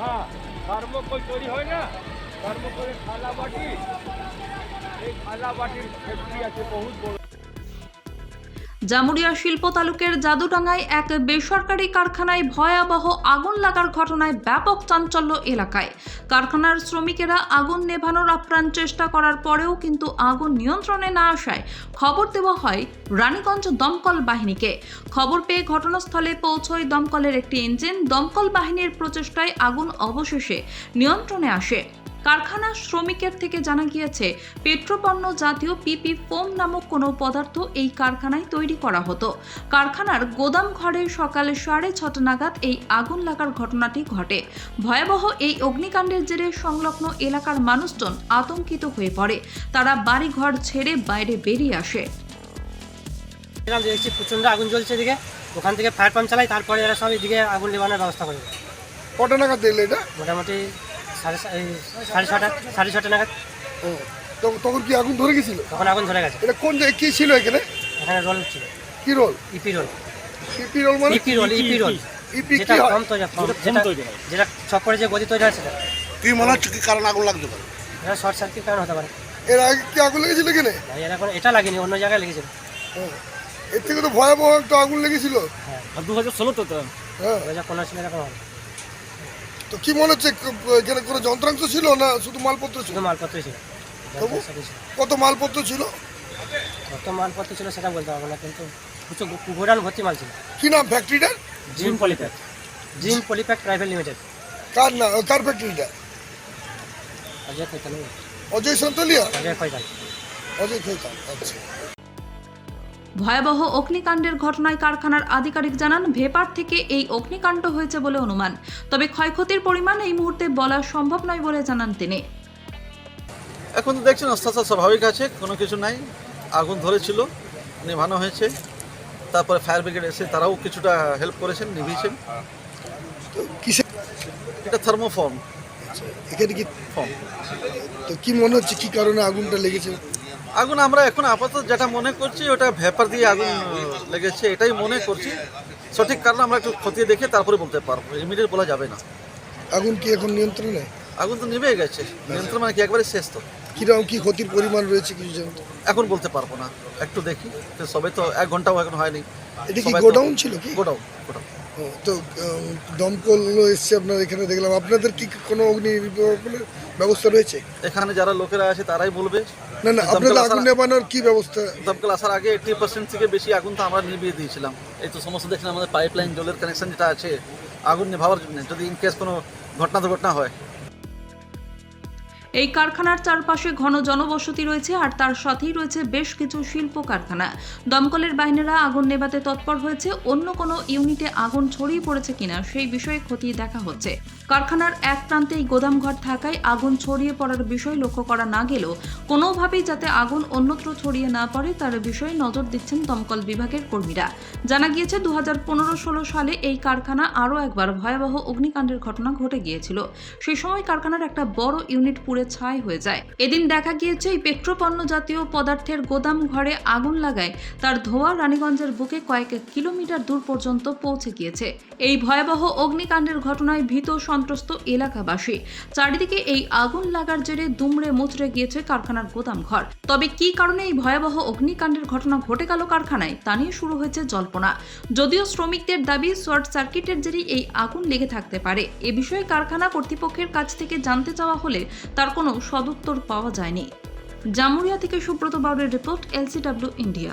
হ্যাঁ থার্মোকল তৈরি হয় না থার্মোকলের থালা বাটি এই থালা বাটির ফ্যাক্টরি আছে বহুত বড় জামুরিয়া শিল্প তালুকের জাদুডাঙ্গায় এক বেসরকারি কারখানায় ভয়াবহ আগুন লাগার ঘটনায় ব্যাপক চাঞ্চল্য এলাকায়। কারখানার শ্রমিকেরা আগুন নেভানোর আপ্রাণ চেষ্টা করার পরেও কিন্তু আগুন নিয়ন্ত্রণে না আসায় খবর দেওয়া হয় রানীগঞ্জ দমকল বাহিনীকে। খবর পেয়ে ঘটনাস্থলে পৌঁছয় দমকলের একটি ইঞ্জিন। দমকল বাহিনীর প্রচেষ্টায় আগুন অবশেষে নিয়ন্ত্রণে আসে। কারখানা শ্রমিকের থেকে জানা গিয়েছে পেট্রোপণ্য জাতীয় পিপি ফোম নামক কোনো পদার্থ এই কারখানায় তৈরি করা হতো। কারখানার গোদাম ঘরে সকালে সাড়ে ছটা নাগাদ এই আগুন লাগার ঘটনাটি ঘটে। ভয়াবহ এই অগ্নিকাণ্ডের জেরে সংলগ্ন এলাকার মানুষজন আতঙ্কিত হয়ে পড়ে। তারা বাড়িঘর ছেড়ে বাইরে বেরিয়ে আসে। দেখছি প্রচণ্ড আগুন জ্বলছে এদিকে। ওখান থেকে ফায়ার পাম্প চালাই তারপরে এরা সব এদিকে আগুন নেবানোর ব্যবস্থা করে কটা নাগাদ দেখলে এটা? মোটামুটি সাড়ে সাড়ে ছটা সাড়ে ছটা নাগাদ। ও তখন তখন কি আগুন ধরে গেছিল? তখন আগুন ধরে গেছে। এটা কোন জায়গায় কি ছিল এখানে? এখানে রোল ছিল। কি roll? EP roll. EP roll মানে? EP roll EP roll. EP. যেটা কি হয়? কম তৈরি হয়, যেটা যেটা চক্করে যে গদি তৈরি হয় সেটা। কি মনে হচ্ছে কি কারণ আগুন লাগতে পারে? এটা শর্ট সার্কিট কারণ হতে পারে। এর আগে কি আগুন লেগেছিল এখানে? ভাই এটা লাগেনি অন্য জায়গায় লেগেছিল। ও, এর থেকে তো ভয়াবহ একটা আগুন লেগেছিল। হ্যাঁ। দু হাজার ষোলো তো হ্যাঁ। ওই যে কোনো ছিল এরকম হবে। তো কি মনে হচ্ছে এখানে কোনো যন্ত্রাংশ ছিল না শুধু মালপত্র ছিল? শুধু মালপত্রই ছিল তবু? কত মালপত্র ছিল? কত মালপত্র ছিল সেটা বলতে পারব না কিন্তু কিছু গোডাউন ভর্তি মাল ছিল। কি নাম ফ্যাক্টরিটার? Jim Polypack. Jim Polypack private limited. কার না কার ফ্যাক্টরিটা? অজয় খৈতান অজয় সন্তলিয়া? অজয় খৈতান অজয় খেতাম আচ্ছা। ভয়াবহ অগ্নিকাণ্ডের ঘটনায় কারখানার আধিকারিক জানান ভেপার থেকে এই অগ্নিকাণ্ড হয়েছে বলে অনুমান। তবে ক্ষয়ক্ষতির পরিমাণ এই মুহূর্তে বলা সম্ভব নয় বলে জানান তিনি। এখন তো দেখছেন আস্তে আস্তে স্বাভাবিক আছে কোনো কিছু নাই। আগুন ধরেছিল নেভানো হয়েছে। তারপরে ফায়ার ব্রিগেড এসে তারাও কিছুটা হেল্প করেছেন নিভিয়েছেন। এটা থার্মোফর্ম। এখানে কি ফর্ম। তো কি মনে হচ্ছে কি কারণে আগুনটা লেগেছে? আগুন আমরা এখন আপাতত যেটা মনে করছি ওটা ভেপার দিয়ে আগুন লেগেছে এটাই মনে করছি। সঠিক কারণ আমরা একটু খতিয়ে দেখে তারপরে বলতে পারব ইমিডিয়েট বলা যাবে না। আগুন কি এখন নিয়ন্ত্রণে? আগুন তো নিভে গেছে নিয়ন্ত্রণ মানে কি একবারে শেষ তো। কীরকম কি ক্ষতির পরিমাণ রয়েছে কিছু জানেন তো? এখন বলতে পারব না একটু দেখি সবে তো এক ঘন্টাও এখন হয়নি। এটা কি গোডাউন ছিল কি? Godown godown. তো দমকল এসছে আপনার এখানে দেখলাম। আপনাদের কি কোনো অগ্নি নির্বাপনের ব্যবস্থা রয়েছে? এখানে যারা লোকেরা আছে তারাই বলবে। না না আপনাদের আগুন নেবানোর কি ব্যবস্থা? দমকল আসার আগে এইটটি পার্সেন্ট থেকে বেশি আগুন তো আমরা নিভিয়ে দিয়েছিলাম। এই তো সমস্ত দেখছিলাম আমাদের পাইপ লাইন জলের কানেকশন যেটা আছে আগুন নেভাবার জন্য যদি ইন কেস কোনো ঘটনা দুর্ঘটনা হয়। এই কারখানার চারপাশে ঘন জনবসতি রয়েছে, আর তার সাথেই রয়েছে বেশ কিছু শিল্প কারখানা দমকলের বাহিনীরা আগুন নেভাতে তৎপর হয়েছে, অন্য কোনো ইউনিটে আগুন ছড়িয়ে পড়েছে কিনা সেই বিষয়ে খতিয়ে দেখা হচ্ছে। কারখানার এক প্রান্তে এই গোদামঘর থাকায় আগুন ছড়িয়ে পড়ার বিষয় লক্ষ্য করা না গেলেও কোনোভাবেই যাতে আগুন অন্যত্র ছড়িয়ে না পড়ে তার বিষয়ে নজর দিচ্ছেন দমকল বিভাগের কর্মীরা। জানা গিয়েছে দু হাজার পনেরো ষোলো সালে এই কারখানা আরও একবার ভয়াবহ অগ্নিকাণ্ডের ঘটনা ঘটে গিয়েছিল। সেই সময় কারখানার একটা বড় ইউনিট পুড়ে ছাই হয়ে যায়। এদিন দেখা গিয়েছে, এই পেট্রোপণ্য জাতীয় পদার্থের গোদাম ঘরে আগুন লাগায় তার ধোয়া রানীগঞ্জের বুকে কয়েক কিলোমিটার দূর পর্যন্ত পৌঁছে গিয়েছে। এই ভয়াবহ অগ্নিকাণ্ডের ঘটনায় ভীত সন্ত্রস্ত এলাকাবাসী। চারিদিকে এই আগুন লাগার জেরে দুমড়ে মুচড়ে গিয়েছে কারখানার গোদাম ঘর। তবে কি কারণে এই ভয়াবহ অগ্নিকাণ্ডের ঘটনা ঘটে গেল কারখানায়, তা নিয়ে শুরু হয়েছে জল্পনা। যদিও শ্রমিকদের দাবি, শর্ট সার্কিটের জেরেই এই আগুন লেগে থাকতে পারে। এ বিষয়ে কারখানা কর্তৃপক্ষের কাছ থেকে জানতে চাওয়া হলে তার কোনো সদুত্তর পাওয়া যায়নি। জামুরিয়া থেকে সুব্রত বাউরের রিপোর্ট, এলসিডব্লিউ, ইন্ডিয়া।